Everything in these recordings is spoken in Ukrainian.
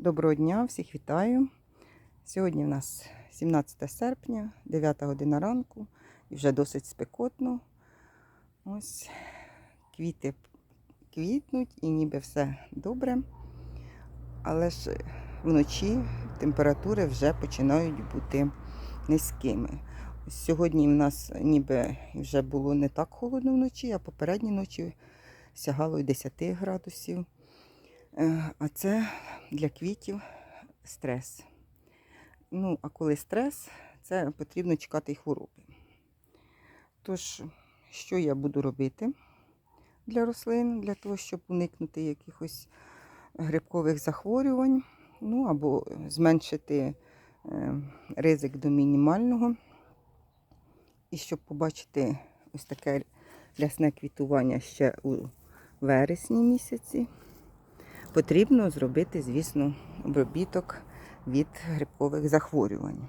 Доброго дня, всіх вітаю. Сьогодні в нас 17 серпня, 9 година ранку, і вже досить спекотно. Ось квіти квітнуть і ніби все добре. Але ж вночі температури вже починають бути низькими. Ось Сьогодні в нас ніби вже було не так холодно вночі, а попередні ночі сягало 10 градусів. Е, А це для квітів стрес. Ну, а коли стрес, це потрібно чекати й хвороби. Тож, що я буду робити для рослин, для того, щоб уникнути якихось грибкових захворювань, ну або зменшити е, ризик до мінімального. І щоб побачити ось таке рясне квітування ще у вересні місяці потрібно зробити, звісно, обробіток від грибкових захворювань.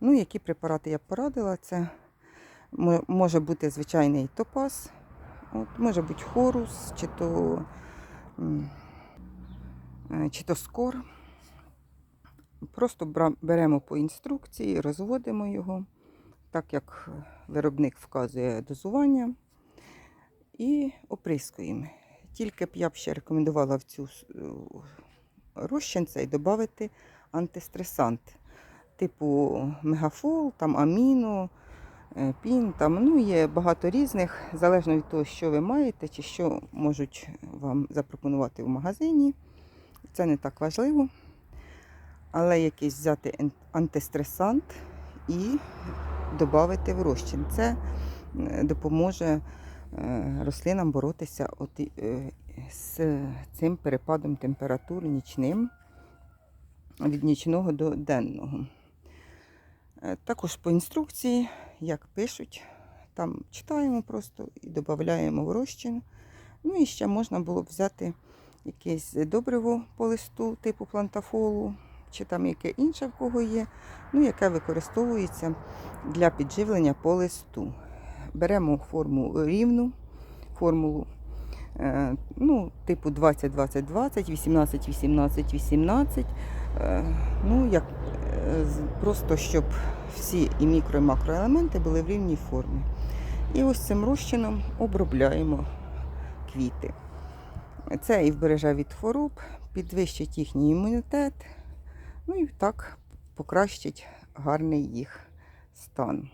Ну, які препарати я б порадила, це може бути звичайний топаз, от, може бути хорус, чи то, е, чи то скор. Просто беремо по інструкції, розводимо його, так як виробник вказує дозування, і оприскуємо. Тільки б я б ще рекомендувала в цю у розчин цей додати антистресант, типу мегафол, там аміно, е, пін, там ну, є багато різних, залежно від того, що ви маєте, чи що можуть вам запропонувати в магазині. Це не так важливо. Але якийсь взяти антистресант і додати в розчин. Це е, допоможе е, рослинам боротися от, е, з цим перепадом температур нічним від нічного до денного. Е, Також по інструкції, як пишуть, там читаємо просто і додаємо в розчин. Ну і ще можна було б взяти якесь добриво по листу, типу плантафолу, чи там яке інше в кого є, ну, яке використовується для підживлення по листу. Беремо форму рівну, формулу е, ну, типу 20-20-20, 18-18-18. е, Ну, як, е, просто щоб всі і мікро, і макроелементи були в рівній формі. І ось цим розчином обробляємо квіти. Це і вбереже від хвороб, підвищить їхній імунітет, ну і так покращить гарний їх стан.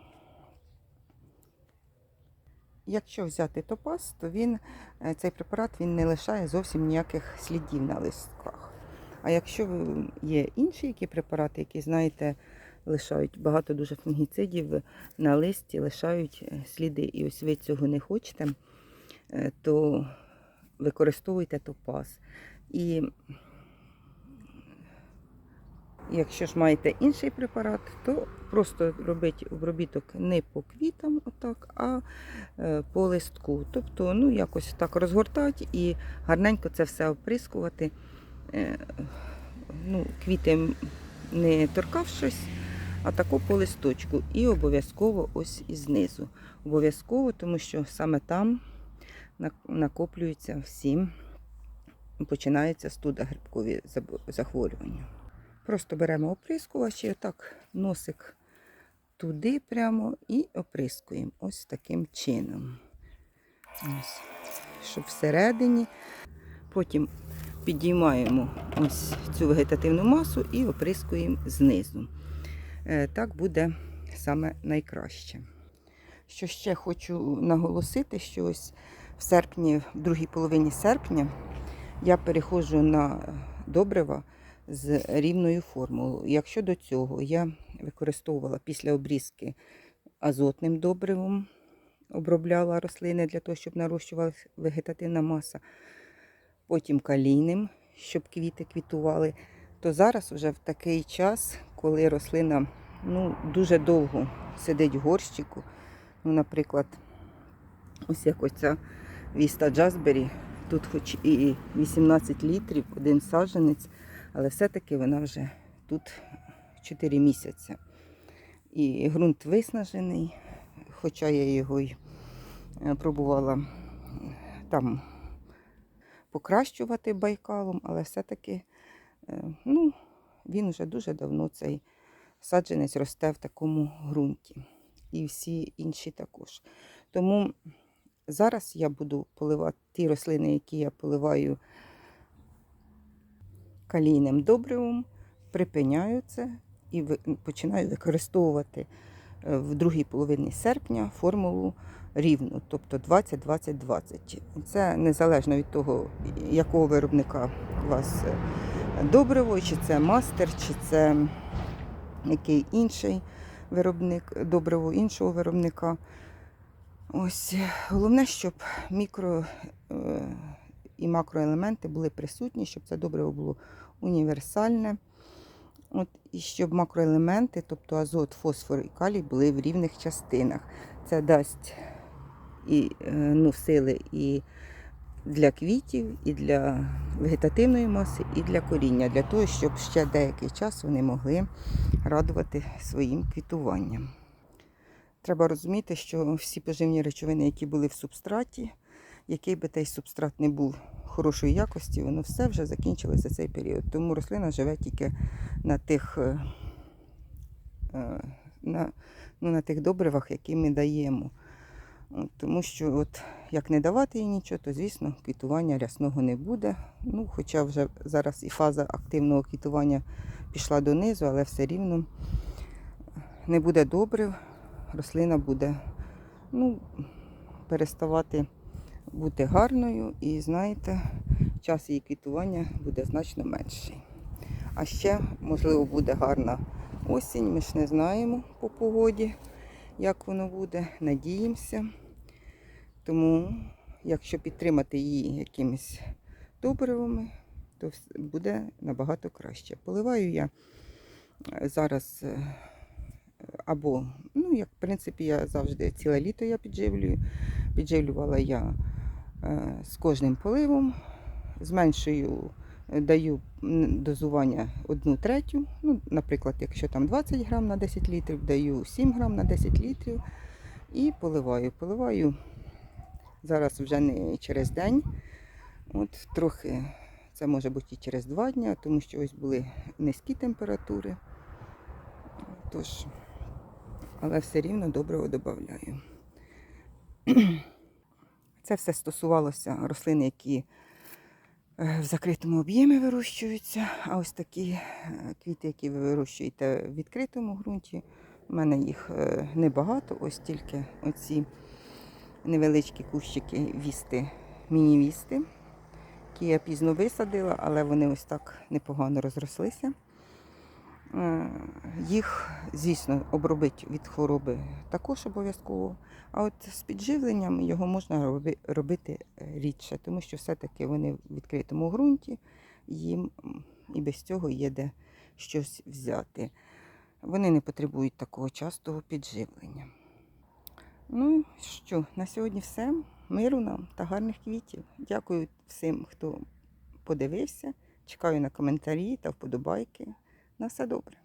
Якщо взяти топаз, то він, е, цей препарат він не лишає зовсім ніяких слідів на листках. А якщо є інші які препарати, які, знаєте, лишають багато дуже фунгіцидів на листі, лишають е, сліди, і ось ви цього не хочете, е, то використовуйте топаз. І якщо ж маєте інший препарат, то просто робіть обробіток не по квітам, отак, а е, по листку. Тобто, ну, якось так розгортати і гарненько це все оприскувати. Е, Ну, квіти не торкавшись, а тако по листочку. І обов'язково ось і знизу. Обов'язково, тому що саме там накоплюються всі, починаються студа грибкові захворювання. Просто беремо оприскувач і отак носик туди прямо і оприскуємо ось таким чином. Ось, щоб всередині. Потім підіймаємо ось цю вегетативну масу і оприскуємо знизу. Е, Так буде саме найкраще. Що ще хочу наголосити, що ось в серпні, в другій половині серпня, я переходжу на добрива з рівною формулою. Якщо до цього я використовувала після обрізки азотним добривом, обробляла рослини для того, щоб нарощувалася вегетативна маса, потім калійним, щоб квіти квітували, то зараз вже в такий час, коли рослина ну, дуже довго сидить в горщику, ну, наприклад, ось як оця віста Джазбері, тут хоч і 18 літрів, один саджанець, але все-таки вона вже тут 4 місяці. І ґрунт виснажений, хоча я його й е, пробувала там покращувати байкалом, але все-таки Е, Ну, він вже дуже давно цей саджанець росте в такому ґрунті. І всі інші також. Тому зараз я буду поливати ті рослини, які я поливаю калійним добривом, припиняю це і починаю використовувати е, в другій половині серпня формулу рівну, тобто 20-20-20. Це незалежно від того, якого виробника у вас е, добриво, чи це мастер, чи це який інший виробник, добриво іншого виробника. Ось головне, щоб мікро е, і макроелементи були присутні, щоб це добриво було універсальне. От, і щоб макроелементи, тобто азот, фосфор і калій, були в рівних частинах. Це дасть і е, ну, сили і для квітів, і для вегетативної маси, і для коріння, для того, щоб ще деякий час вони могли радувати своїм квітуванням. Треба розуміти, що всі поживні речовини, які були в субстраті, який би той субстрат не був хорошої якості, воно все вже закінчилось за цей період. Тому рослина живе тільки на тих, е, е, на, ну, на тих добривах, які ми даємо. От, тому що от, як не давати їй нічого, то звісно квітування рясного не буде. Ну, хоча вже зараз і фаза активного квітування пішла донизу, але все рівно не буде добрив, рослина буде ну, переставати бути гарною і знаєте, час її квітування буде значно менший. А ще, можливо, буде гарна осінь, ми ж не знаємо по погоді, як воно буде. Надіємося. Тому, якщо підтримати її якимись добривами, то буде набагато краще. Поливаю я е, зараз е, або, ну, як в принципі, я завжди ціле літо я підживлюю. Підживлювала я з кожним поливом, зменшую, е, даю дозування 1 третю. Ну, наприклад, якщо там 20 грам на 10 літрів, даю 7 грам на 10 літрів і поливаю. Поливаю зараз вже не через день. От трохи це може бути і через 2 дні, тому що ось були низькі температури. Тож, але все рівно доброго додаю. Це все стосувалося рослин, які е, в закритому об'ємі вирощуються. А ось такі е, квіти, які ви вирощуєте в відкритому ґрунті, у мене їх е, небагато, ось тільки оці невеличкі кущики вісти, міні-вісти, які я пізно висадила, але вони ось так непогано розрослися. Е, Їх, звісно, обробити від хвороби також обов'язково. А от з підживленням його можна робити е, рідше, тому що все-таки вони в відкритому ґрунті, їм і без цього є де щось взяти. Вони не потребують такого частого підживлення. Ну що, на сьогодні все. Миру нам та гарних квітів. Дякую всім, хто подивився. Чекаю на коментарі та вподобайки. На все добре.